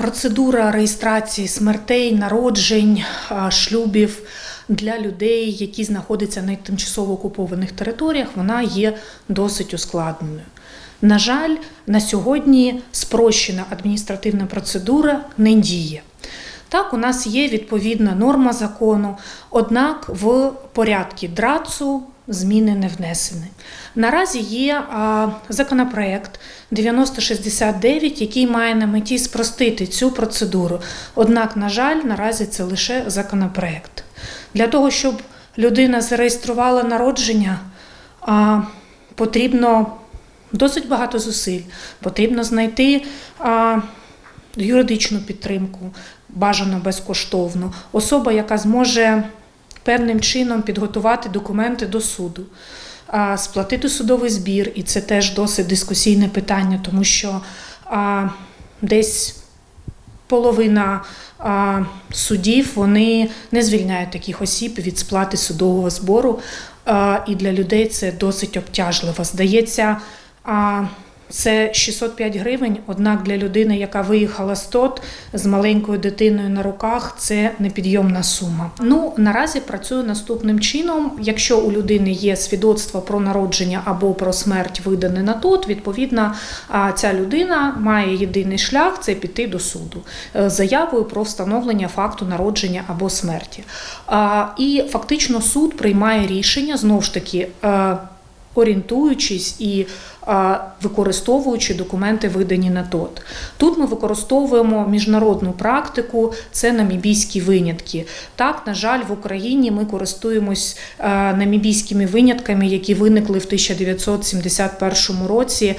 Процедура реєстрації смертей, народжень, шлюбів для людей, які знаходяться на тимчасово окупованих територіях, вона є досить ускладненою. На жаль, на сьогодні спрощена адміністративна процедура не діє. Так, у нас є відповідна норма закону, однак в порядку драцу зміни не внесені. Наразі є законопроект 9069, який має на меті спростити цю процедуру. Однак, на жаль, наразі це лише законопроект. Для того, щоб людина зареєструвала народження, потрібно досить багато зусиль. Потрібно знайти юридичну підтримку, бажано безкоштовну, особа, яка зможе певним чином підготувати документи до суду, сплатити судовий збір, і це теж досить дискусійне питання, тому що десь половина судів вони не звільняють таких осіб від сплати судового збору, і для людей це досить обтяжливо. Здається, це 605 гривень, однак для людини, яка виїхала з ТОТ з маленькою дитиною на руках, це непідйомна сума. Ну наразі працюю наступним чином. Якщо у людини є свідоцтво про народження або про смерть видане на ТОТ, відповідно ця людина має єдиний шлях це піти до суду е, заявою про встановлення факту народження або смерті. І фактично суд приймає рішення знову ж таки. е, Орієнтуючись і використовуючи документи, видані на ТОТ. Тут ми використовуємо міжнародну практику, це намібійські винятки. Так, на жаль, в Україні ми користуємось намібійськими винятками, які виникли в 1971 році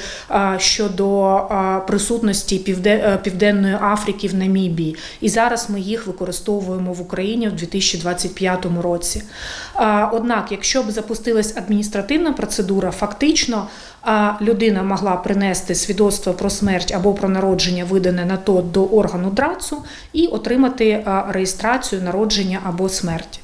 щодо присутності е, Південної Африки в Намібії. І зараз ми їх використовуємо в Україні в 2025 році. Однак, якщо б запустилась адміністративна процедура, фактично а, людина могла принести свідоцтво про смерть або про народження, видане на то до органу драцу, і отримати реєстрацію народження або смерті.